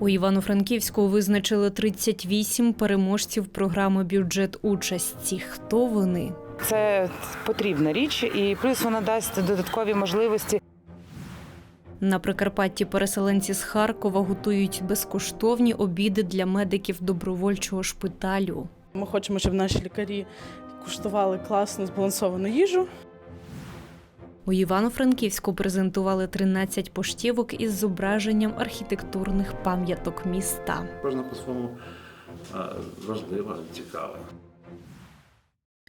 У Івано-Франківську визначили 38 переможців програми бюджет участі. Хто вони? Це потрібна річ, і плюс вона дасть додаткові можливості. На Прикарпатті переселенці з Харкова готують безкоштовні обіди для медиків добровольчого шпиталю. Ми хочемо, щоб наші лікарі куштували класну збалансовану їжу. У Івано-Франківську презентували 13 поштівок із зображенням архітектурних пам'яток міста. Кожна по-своєму е, важлива, цікава.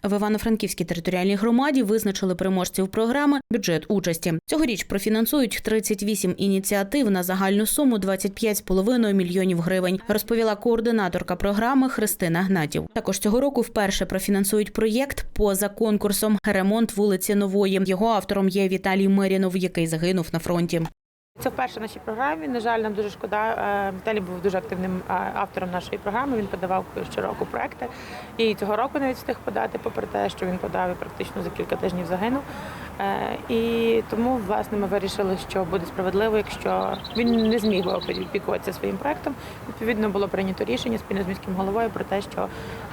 В Івано-Франківській територіальній громаді визначили переможців програми бюджет участі. Цьогоріч профінансують 38 ініціатив на загальну суму 25,5 мільйонів гривень. Розповіла координаторка програми Христина Гнатів. Також цього року вперше профінансують проєкт поза конкурсом Ремонт вулиці Нової. Його автором є Віталій Мерінов, який загинув на фронті. Це вперше в нашій програмі. На жаль, нам дуже шкода. Е, Віталій був дуже активним е, автором нашої програми. Він подавав щороку проекти. І цього року навіть встиг подати, попри те, що він подав і практично за кілька тижнів загинув. Е, І тому, власне, ми вирішили, що буде справедливо, якщо він не зміг би опікуватися своїм проектом. Відповідно, було прийнято рішення спільно з міським головою про те, що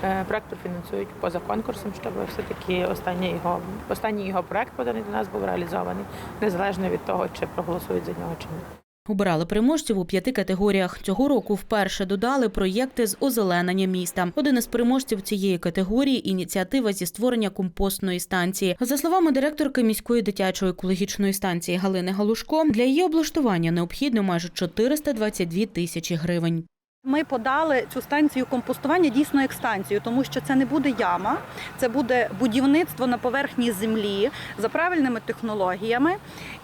е, проект профінансують поза конкурсом, щоб все-таки останній його останній його проект поданий до нас був реалізований, незалежно від того, чи проголосують за нього чи ні. Обирали переможців у п'яти категоріях. Цього року вперше додали проєкти з озеленення міста. Один із переможців цієї категорії ініціатива зі створення компостної станції. За словами директорки міської дитячої екологічної станції Галини Галушко, для її облаштування необхідно майже 422 тисячі гривень. Ми подали цю станцію компостування дійсно як станцію, тому що це не буде яма, це буде будівництво на поверхні землі за правильними технологіями.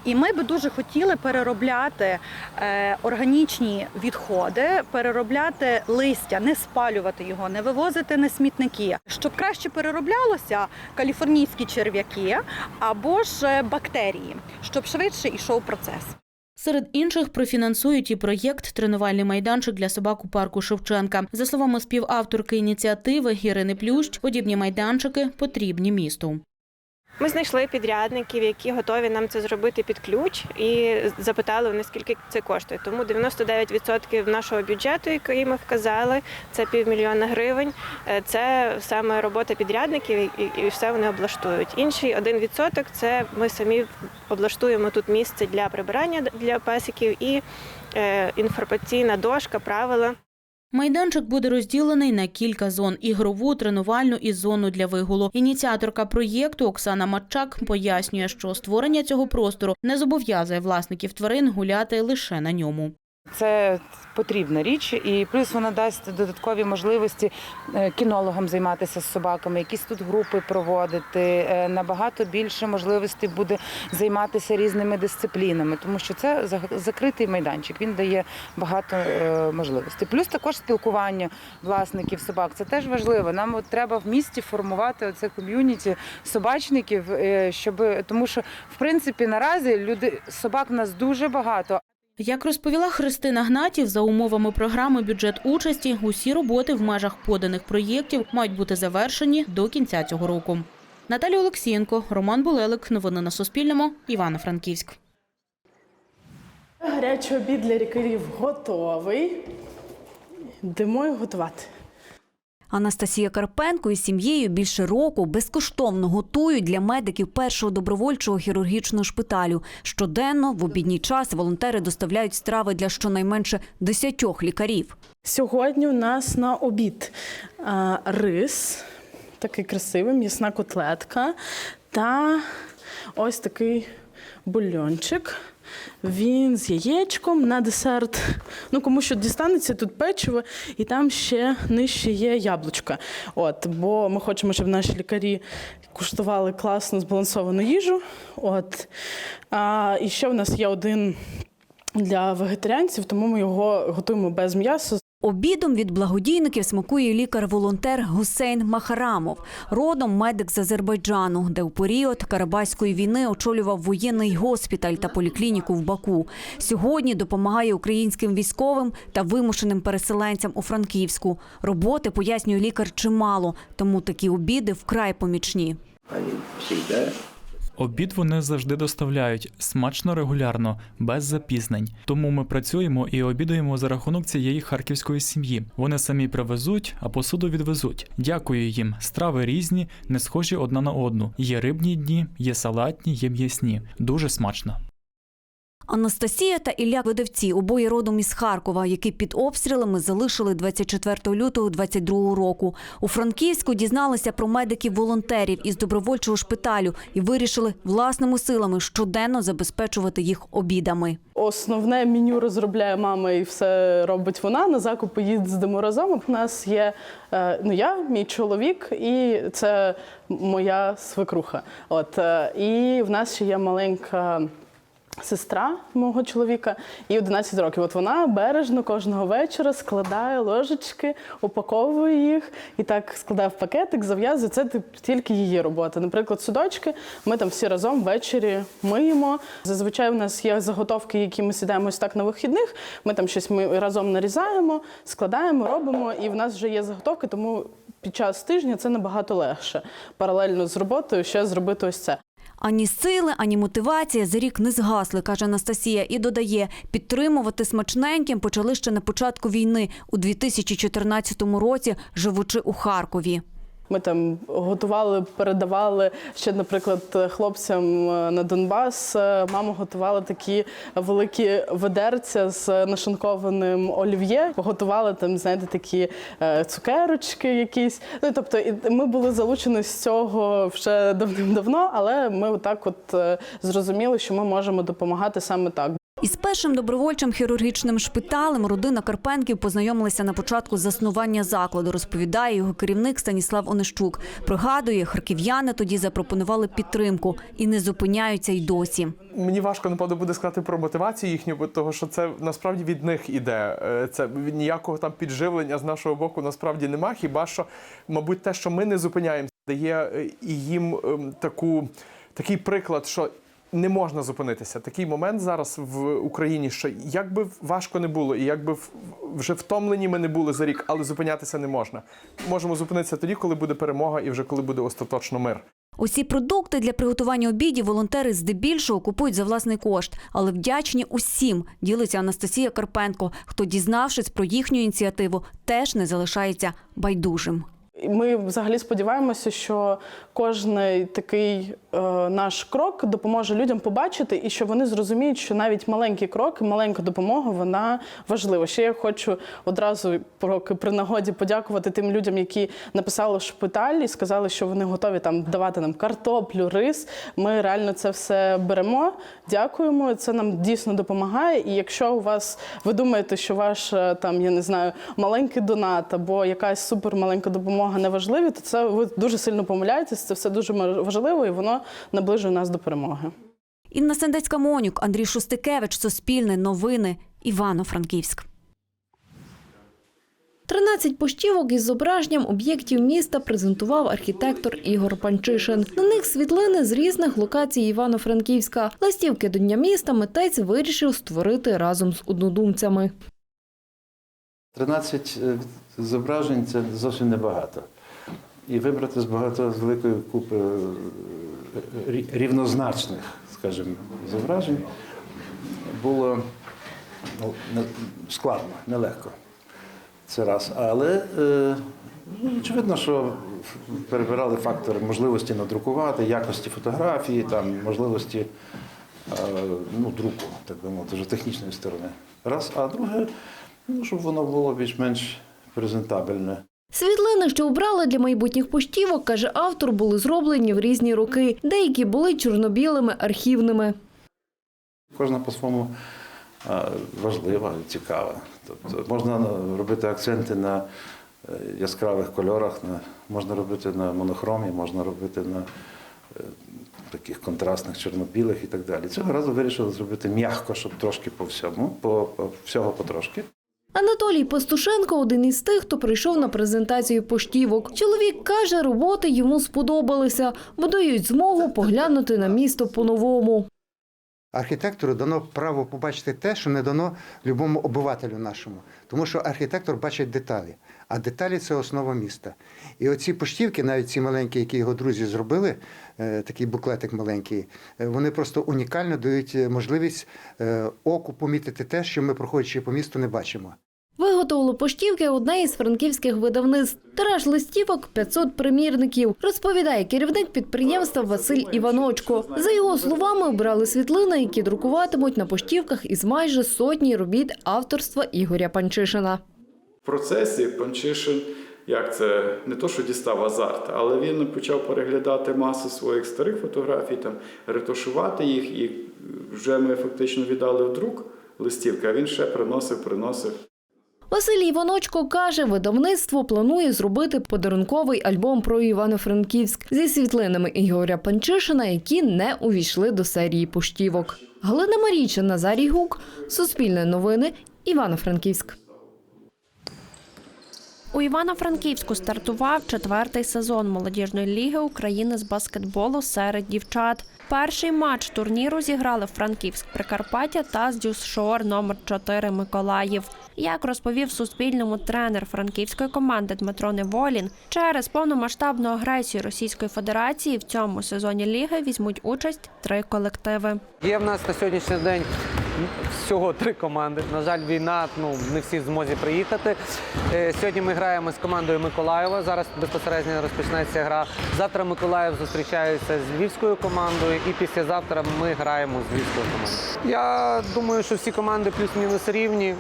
І ми би дуже хотіли переробляти е, органічні відходи, переробляти листя, не спалювати його, не вивозити на смітники, щоб краще перероблялося каліфорнійські черв'яки або ж е, бактерії, щоб швидше йшов процес. Серед інших профінансують і проєкт Тренувальний майданчик для собак у парку Шевченка. За словами співавторки ініціативи Ірини Плющ, подібні майданчики потрібні місту. Ми знайшли підрядників, які готові нам це зробити під ключ, і запитали, наскільки це коштує. Тому 99% нашого бюджету, який ми вказали, це півмільйона гривень. Е, Це саме робота підрядників, і- все вони облаштують. Інший 1% – це ми самі облаштуємо тут місце для прибирання для песиків і е, інформаційна дошка, правила. Майданчик буде розділений на кілька зон: ігрову, тренувальну і зону для вигулу. Ініціаторка проєкту Оксана Матчак пояснює, що створення цього простору не зобов'язує власників тварин гуляти лише на ньому. Це потрібна річ, і плюс вона дасть додаткові можливості е, кінологам займатися з собаками, якісь тут групи проводити. е, Набагато більше можливостей буде займатися різними дисциплінами, тому що це за- закритий майданчик. Він дає багато е, можливостей. Плюс також спілкування власників собак. Це теж важливо. Нам от треба в місті формувати оце ком'юніті собачників, щоб тому, що в принципі наразі люди собак в нас дуже багато. Як розповіла Христина Гнатів, за умовами програми бюджет участі, усі роботи в межах поданих проєктів мають бути завершені до кінця цього року. Наталія Олексієнко, Роман Булелик. Новини на Суспільному. Івано-Франківськ. Гарячий обід для лікарів готовий. Йдемо його готувати. Анастасія Карпенко із сім'єю більше року безкоштовно готують для медиків першого добровольчого хірургічного шпиталю. Щоденно в обідній час волонтери доставляють страви для щонайменше десятьох лікарів. Сьогодні у нас на обід рис, такий красивий, м'ясна котлетка та ось такий бульончик. Він з яєчком на десерт. Ну, кому що дістанеться тут печиво, і там ще нижче є яблучка. От, бо ми хочемо, щоб наші лікарі куштували класну збалансовану їжу. От. А, і ще в нас є один для вегетаріанців, тому ми його готуємо без м'яса. Обідом від благодійників смакує лікар-волонтер Гусейн Махарамов, родом медик з Азербайджану, де у період Карабаської війни очолював воєнний госпіталь та поліклініку в Баку. Сьогодні допомагає українським військовим та вимушеним переселенцям у Франківську. Роботи пояснює лікар чимало, тому такі обіди вкрай помічні. Всі йде. Обід вони завжди доставляють смачно регулярно, без запізнень. Тому ми працюємо і обідаємо за рахунок цієї харківської сім'ї. Вони самі привезуть, а посуду відвезуть. Дякую їм. Страви різні, не схожі одна на одну. Є рибні дні, є салатні, є м'ясні. Дуже смачно. Анастасія та Ілля Видавці, обоє родом із Харкова, які під обстрілами залишили 24 лютого 22 року. У Франківську дізналися про медиків-волонтерів із добровольчого шпиталю і вирішили власними силами щоденно забезпечувати їх обідами. Основне меню розробляє мама і все робить вона. На закупи їздимо разом. У нас є е, ну я, мій чоловік, і це моя свекруха. От е, і в нас ще є маленька. Сестра мого чоловіка і 11 років. От вона бережно кожного вечора складає ложечки, упаковує їх і так складає в пакетик, зав'язує. Це тільки її робота. Наприклад, судочки ми там всі разом ввечері миємо. Зазвичай в нас є заготовки, які ми сідаємо ось так на вихідних. Ми там щось ми разом нарізаємо, складаємо, робимо, і в нас вже є заготовки, тому під час тижня це набагато легше. Паралельно з роботою ще зробити ось це. Ані сили, ані мотивація за рік не згасли, каже Анастасія, і додає, підтримувати смачненьким почали ще на початку війни у 2014 році, живучи у Харкові. Ми там готували, передавали ще, наприклад, хлопцям е, на Донбас. Е, Мама готувала такі великі ведерця з нашинкованим олів'є. Готували там, знаєте, такі е, цукерочки якісь. Ну тобто, і ми були залучені з цього вже давним-давно, але ми отак от зрозуміли, що ми можемо допомагати саме так. Із першим добровольчим хірургічним шпиталем родина Карпенків познайомилася на початку заснування закладу, розповідає його керівник Станіслав Онищук. Пригадує, харків'яни тоді запропонували підтримку і не зупиняються й досі. Мені важко напевно буде сказати про мотивацію їхню, бо того, що це насправді від них іде. Е, Це ніякого там підживлення з нашого боку насправді нема. Хіба що, мабуть, те, що ми не зупиняємося, дає е, їм ем, таку, такий приклад, що. Не можна зупинитися. Такий момент зараз в Україні, що як би важко не було, і як би вже втомлені ми не були за рік, але зупинятися не можна. Можемо зупинитися тоді, коли буде перемога, і вже коли буде остаточно мир. Усі продукти для приготування обідів волонтери здебільшого купують за власний кошт, але вдячні усім, ділиться Анастасія Карпенко. Хто, дізнавшись про їхню ініціативу, теж не залишається байдужим. Ми взагалі сподіваємося, що кожний такий наш крок допоможе людям побачити, і що вони зрозуміють, що навіть маленький крок, маленька допомога, вона важлива. Ще я хочу одразу при нагоді подякувати тим людям, які написали шпиталь і сказали, що вони готові там давати нам картоплю, рис. Ми реально це все беремо. Дякуємо. Це нам дійсно допомагає. І якщо у вас ви думаєте, що ваш е, там я не знаю маленький донат або якась супермаленька допомога не важливі, то це ви дуже сильно помиляєтесь. Це все дуже важливо, і воно наближує нас до перемоги. Інна Сендецька Монюк, Андрій Шустикевич, Суспільне, Новини, Івано-Франківськ. 13 поштівок із зображенням об'єктів міста презентував архітектор Ігор Панчишин. На них світлини з різних локацій Івано-Франківська. Ластівки до Дня міста митець вирішив створити разом з однодумцями. 13 е, зображень це зовсім небагато. І вибрати з багато з великої купи е, рівнозначних, скажімо, зображень було ну, складно, нелегко. Це раз. Але е, ну, очевидно, що перебирали фактори можливості надрукувати, якості фотографії, там, можливості е, ну, друку, так би мовити, вже технічної сторони. Раз, а друге, ну, щоб воно було більш-менш презентабельне. Світлини, що обрали для майбутніх поштівок, каже автор, були зроблені в різні роки. Деякі були чорнобілими архівними. Кожна по-своєму е, важлива, цікава. Тобто можна робити акценти на е, яскравих кольорах, можна робити на монохромі, можна робити на е, таких контрастних чорно-білих і так далі. Цього разу вирішили зробити м'яко, щоб трошки по всьому, по, по всього потрошки. Анатолій Пастушенко один із тих, хто прийшов на презентацію поштівок. Чоловік каже, роботи йому сподобалися, бо дають змогу поглянути на місто по-новому. Архітектору дано право побачити те, що не дано любому обивателю нашому. Тому що архітектор бачить деталі, а деталі це основа міста. І оці поштівки, навіть ці маленькі, які його друзі зробили, е, такий буклетик маленький, е, вони просто унікально дають е, можливість оку помітити те, що ми, проходячи по місту, не бачимо. Виготовило поштівки одне із франківських видавництв. Тираж листівок 500 примірників, розповідає керівник підприємства Василь Іваночко. За його словами, обрали світлини, які друкуватимуть на поштівках із майже сотні робіт авторства Ігоря Панчишина. В процесі Панчишин, як це не то, що дістав азарт, але він почав переглядати масу своїх старих фотографій, там ретушувати їх, і вже ми фактично віддали в друк листівки, а він ще приносив, приносив. Василь Іваночко каже, видавництво планує зробити подарунковий альбом про Івано-Франківськ зі світлинами Ігоря Панчишина, які не увійшли до серії поштівок. Галина Марійча, Назарій Гук, Суспільне новини, Івано-Франківськ. У Івано-Франківську стартував четвертий сезон молодіжної ліги України з баскетболу серед дівчат. Перший матч турніру зіграли Франківськ Прикарпаття та Здюсшор номер 4 Миколаїв. Як розповів Суспільному тренер франківської команди Дмитро Неволін, через повномасштабну агресію Російської Федерації в цьому сезоні ліги візьмуть участь три колективи. Є в нас на сьогоднішній день всього три команди. На жаль, війна, ну не всі в змозі приїхати. Е, Сьогодні ми граємо з командою Миколаєва. Зараз безпосередньо розпочнеться гра. Завтра Миколаїв зустрічається з львівською командою, і післязавтра ми граємо з львівською командою. Я думаю, що всі команди плюс-мінус рівні.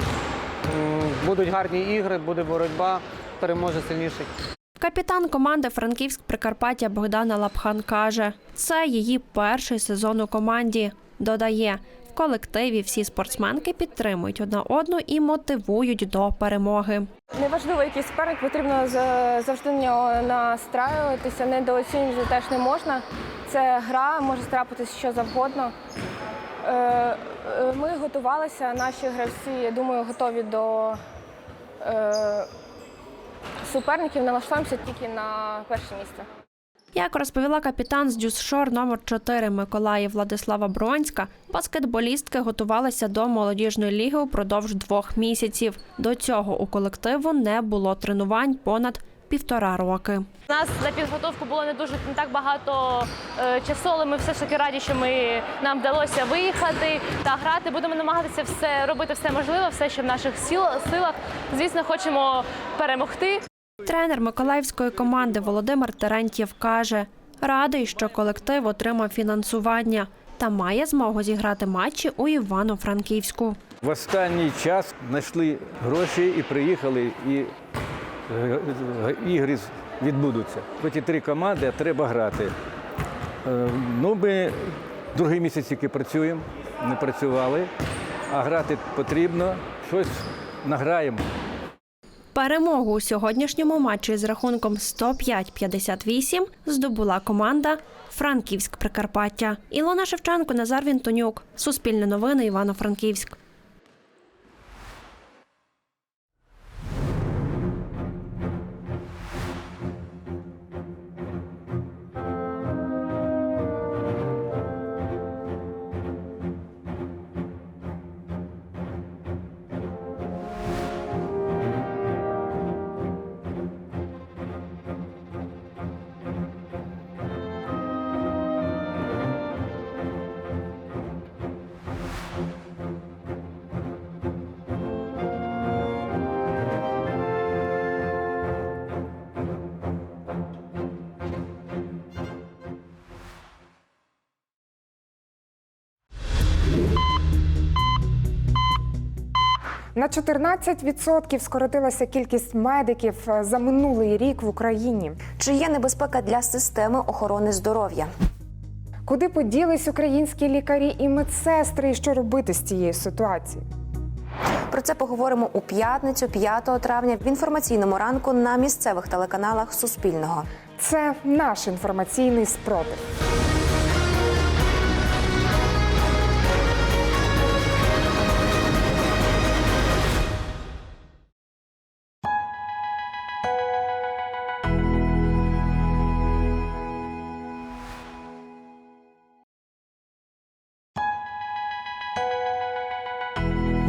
Будуть гарні ігри, буде боротьба, переможе сильніший. Капітан команди Франківськ Прикарпаття Богдана Лапхан каже, це її перший сезон у команді. Додає, в колективі всі спортсменки підтримують одна одну і мотивують до перемоги. Неважливо, який суперник, потрібно завжди на нього настраюватися, недооцінювати теж не можна. Це гра, може трапитися що завгодно. Е, е, Ми готувалися, наші гравці, я думаю, готові до е, суперників, налаштуємося тільки на перше місце. Як розповіла капітан з Дюсшор номер 4 Миколаїв Владислава Бронська, баскетболістки готувалися до молодіжної ліги упродовж двох місяців. До цього у колективу не було тренувань понад півтора роки. У нас на підготовку було не дуже не так багато е, часу, але ми все ж таки раді, що ми нам вдалося виїхати та грати. Будемо намагатися все робити все можливе, все, що в наших силах. Звісно, хочемо перемогти. Тренер миколаївської команди Володимир Терентьєв каже, радий, що колектив отримав фінансування та має змогу зіграти матчі у Івано-Франківську. В останній час знайшли гроші і приїхали, і е, ігри відбудуться. Хоч три команди, треба грати. Е, Ну, ми другий місяць тільки працюємо, не працювали, а грати потрібно, щось награємо. Перемогу у сьогоднішньому матчі з рахунком 105-58 здобула команда Франківськ Прикарпаття. Ілона Шевченко, Назар Вінтонюк. Суспільне новини Івано-Франківськ. На 14% скоротилася кількість медиків е, за минулий рік в Україні. Чи є небезпека для системи охорони здоров'я? Куди поділись українські лікарі і медсестри, і що робити з цією ситуацією? Про це поговоримо у п'ятницю, 5 травня, в інформаційному ранку на місцевих телеканалах Суспільного. Це наш інформаційний спротив.